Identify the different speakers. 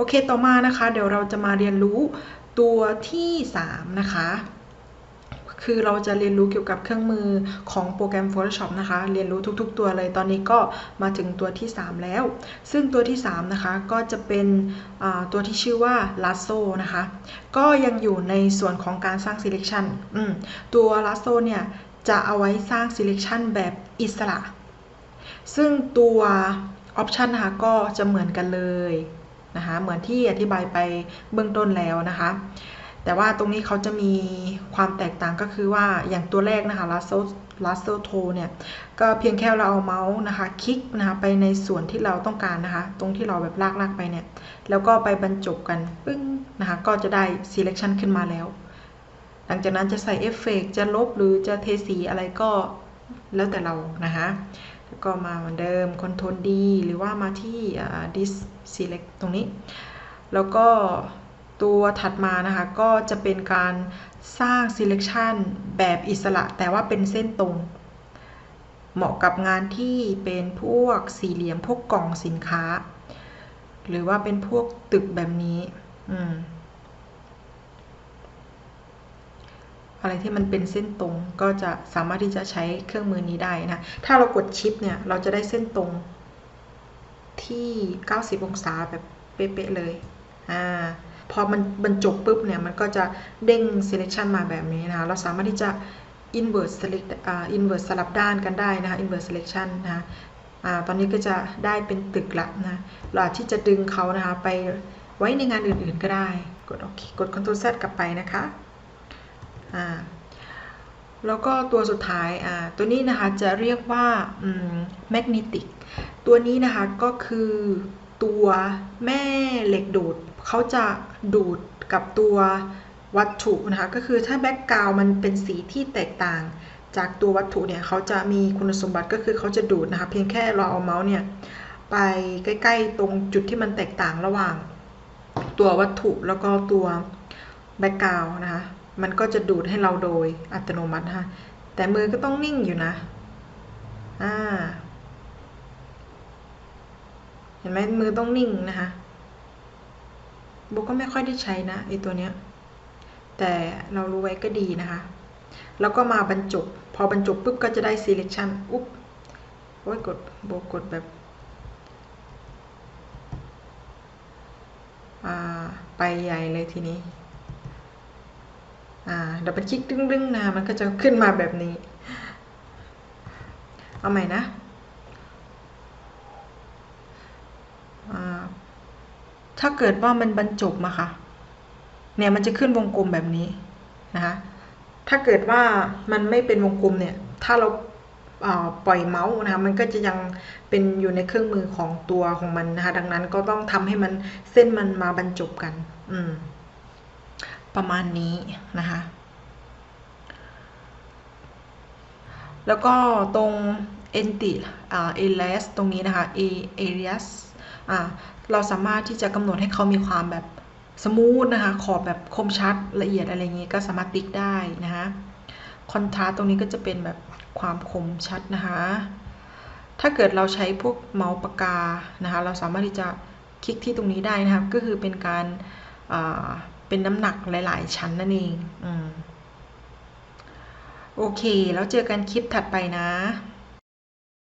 Speaker 1: โอเคต่อมานะคะ เดี๋ยวเราจะมาเรียนรู้ตัวที่ 3 นะคะคือเราจะเรียนรู้เกี่ยวกับเครื่องมือของโปรแกรม Photoshop นะคะ เรียนรู้ทุกๆ ตัวเลย ตอนนี้ก็มาถึงตัวที่ 3 แล้ว ซึ่งตัวที่ 3 นะคะ ก็จะเป็นตัวที่ชื่อว่า Lasso นะคะ ก็ยังอยู่ในส่วนของการสร้าง selection ตัว Lasso เนี่ย จะเอาไว้สร้าง selection แบบอิสระ ซึ่งตัว option นะคะ ก็จะเหมือนกันเลย นะคะ เหมือนที่อธิบายไปเบื้องต้นแล้วนะคะ แต่ว่าตรงนี้เขาจะมีความแตกต่างก็คือว่าอย่างตัวแรกนะคะ lasso lasso tool เนี่ยก็เพียงแค่เราเอาเมาส์นะคะคลิกนะคะไปในส่วนที่เราต้องการนะคะ ตรงที่เราแบบลากลากไปเนี่ย แล้วก็ไปบรรจบกันปึ้งนะคะ ก็จะได้ selection ขึ้นมาแล้ว หลังจากนั้นจะใส่เอฟเฟกจะลบหรือจะเทสีอะไรก็แล้วแต่เรานะคะ ก็มาเหมือนเดิม Ctrl D หรือว่ามาที่ dis select ตรงนี้ แล้วก็ตัวถัดมานะคะ ก็จะเป็นการสร้าง selection แบบอิสระ แต่ว่าเป็นเส้นตรง เหมาะกับงานที่เป็นพวกสี่เหลี่ยมพวกกล่องสินค้า หรือว่าเป็นพวกตึกแบบนี้ อืม อะไรที่มันเป็นเส้นตรงก็จะสามารถที่จะใช้เครื่องมือนี้ได้นะ ถ้าเรากดชิปเนี่ยเราจะได้เส้นตรงที่ 90 องศาแบบเป๊ะๆเลย อ่า พอมันบรรจบปุ๊บเนี่ยมันก็จะเด้ง selection มาแบบนี้นะคะ เราสามารถที่จะ invert select อ่า invert สลับด้านกันได้นะคะ invert selection นะคะอ่า ตอนนี้ก็จะได้เป็นตึกละนะ เราที่จะดึงเขานะคะไปไว้ในงานอื่นๆก็ได้ กดโอเค กด Ctrl Z กลับไปนะคะ อ่าแล้วก็ตัวสุดท้ายอ่าตัวนี้นะคะจะเรียกว่า magnetic ตัวนี้นะคะก็คือตัวแม่เหล็กดูดเขาจะดูดกับตัววัตถุนะคะก็คือถ้าแบ็กกราวมันเป็นสีที่แตกต่างจากตัววัตถุเนี่ยเขาจะมีคุณสมบัติก็คือเขาจะดูดนะคะเพียงแค่เราเอาเมาส์เนี่ยไปใกล้ ๆ ตรงจุดที่มันแตกต่างระหว่าง ตัววัตถุแล้วก็ตัวแบ็กกราวนะคะ มันก็จะดูดให้เราโดยอัตโนมัตินะคะแต่มือก็ต้องนิ่งอยู่นะอ่าเห็นไหมมือต้องนิ่งนะคะโบก็ไม่ค่อยได้ใช้นะไอตัวเนี้ย แต่เรารู้ไว้ก็ดีนะคะ แล้วก็มาบรรจบ พอบรรจบปุ๊บก็จะได้ selection อุ๊บโอ้ยกดโบกดแบบไปใหญ่เลยทีนี้ อ่าเดี๋ยวไปคลิกดึงๆนะมันก็จะขึ้นมาแบบนี้ เอาใหม่นะถ้าเกิดว่ามันบรรจบมาค่ะ เนี่ยมันจะขึ้นวงกลมแบบนี้นะคะถ้าเกิดว่ามันไม่เป็นวงกลมเนี่ย ถ้าเราปล่อยเมาส์นะคะมันก็จะยังเป็นอยู่ในเครื่องมือของตัวของมันนะคะดังนั้นก็ต้องทำให้มันเส้นมันมาบรรจบกัน อืม ประมาณนี้นะคะ แล้วก็ตรง enti อ่า alias ตรงนี้นะคะ alias อ่าเราสามารถที่จะกำหนดให้เขามีความแบบสมูทนะคะ ขอบแบบคมชัดละเอียดอะไรเงี้ก็สามารถติ๊กได้นะคะคอนทราสตรงนี้ก็จะเป็นแบบความคมชัดนะคะ ถ้าเกิดเราใช้พวกเมาส์ปากกานะคะ เราสามารถที่จะคลิกที่ตรงนี้ได้นะครับก็คือเป็นการเป็นน้ำหนักหลาย ๆ ชั้นนั่นเองอ โอเค แล้วเจอกันคลิปถัดไปนะ